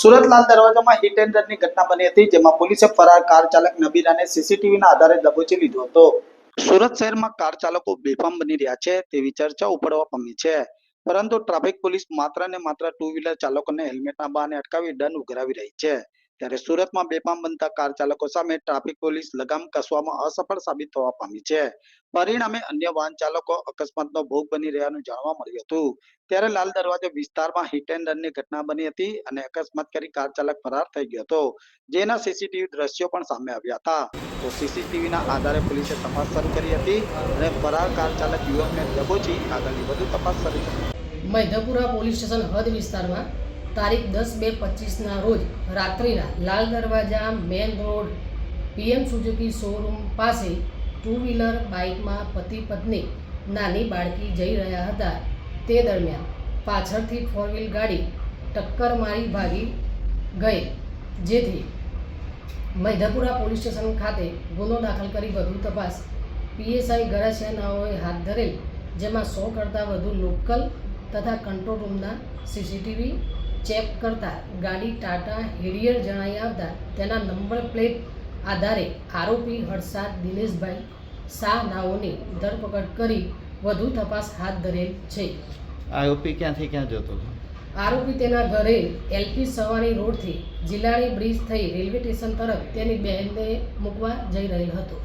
સુરત લાલ દરવાજામાં hit and રનની ઘટના બની હતી, જેમાં પોલીસે ફરાર કાર ચાલક નબીરાને સીસીટીવીના આધારે દબોચી લીધો હતો. સુરત શહેરમાં કાર ચાલકો બેફામ બની રહ્યા છે, તેવી ચર્ચા ઉપડવા પામી છે. પરંતુ ટ્રાફિક પોલીસ માત્ર ને માત્ર ટુ વ્હીલર ચાલકોને હેલ્મેટના બહાને અટકાવી દંડ ઉઘરાવી રહી છે. ત્યારે સુરતમાં બેફામ બનતા કાર ચાલકો સામે ટ્રાફિક પોલીસ લગામ કસવામાં અસફળ સાબિત થવા પામી છે. પરિણામે અન્ય વાહન ચાલકો અકસ્માતનો ભોગ બની રહ્યાનું જાણવા મળ્યું હતું. ત્યારે લાલ દરવાજો વિસ્તારમાં હિટ એન્ડ રનની ઘટના બની હતી અને અકસ્માત કરી કાર ચાલક ફરાર થઈ ગયો હતો. જેના સીસીટીવી દ્રશ્યો પણ સામે આવ્યા હતા. તો સીસીટીવીના આધારે પોલીસે તપાસ શરૂ કરી હતી અને ફરાર કાર ચાલક યુવકને દબોચી આગળની વધુ તપાસ શરૂ કરી. મૈધપુરા પોલીસ સ્ટેશન હદ વિસ્તારમાં તારીખ દસ બે પચીસના રોજ રાત્રિના Lal Darwaja main road, PM Suzuki showroom પાસે ટુ વ્હીલર બાઇકમાં પતિ પત્ની નાની બાળકી જઈ રહ્યા હતા. તે દરમિયાન પાછળથી ફોર વ્હીલ ગાડી ટક્કર મારી ભાગી ગઈ, જેથી મૈધપુરા પોલીસ સ્ટેશન ખાતે ગુનો દાખલ કરી વધુ તપાસ. પીએસઆઈ ગરાસિયાનાઓએ હાથ ધરેલ, જેમાં સો કરતાં વધુ લોકલ તથા કંટ્રોલ રૂમના સીસીટીવી ચેક કરતા ગાડી ટાટા હેરિયર જણાઈ આવતા તેના નંબર પ્લેટ આધારે આરોપી હર્ષાદ દિનેશભાઈ શાહ નાઓની ધરપકડ કરી વધુ તપાસ હાથ ધરેલ છે. આરોપી ક્યાંથી ક્યાં જતો આરોપી તેના ઘરે એલપી સવાણી રોડથી જિલ્લાની બ્રિજ થઈ રેલવે સ્ટેશન તરફ તેની બહેનને મૂકવા જઈ રહેલ હતો.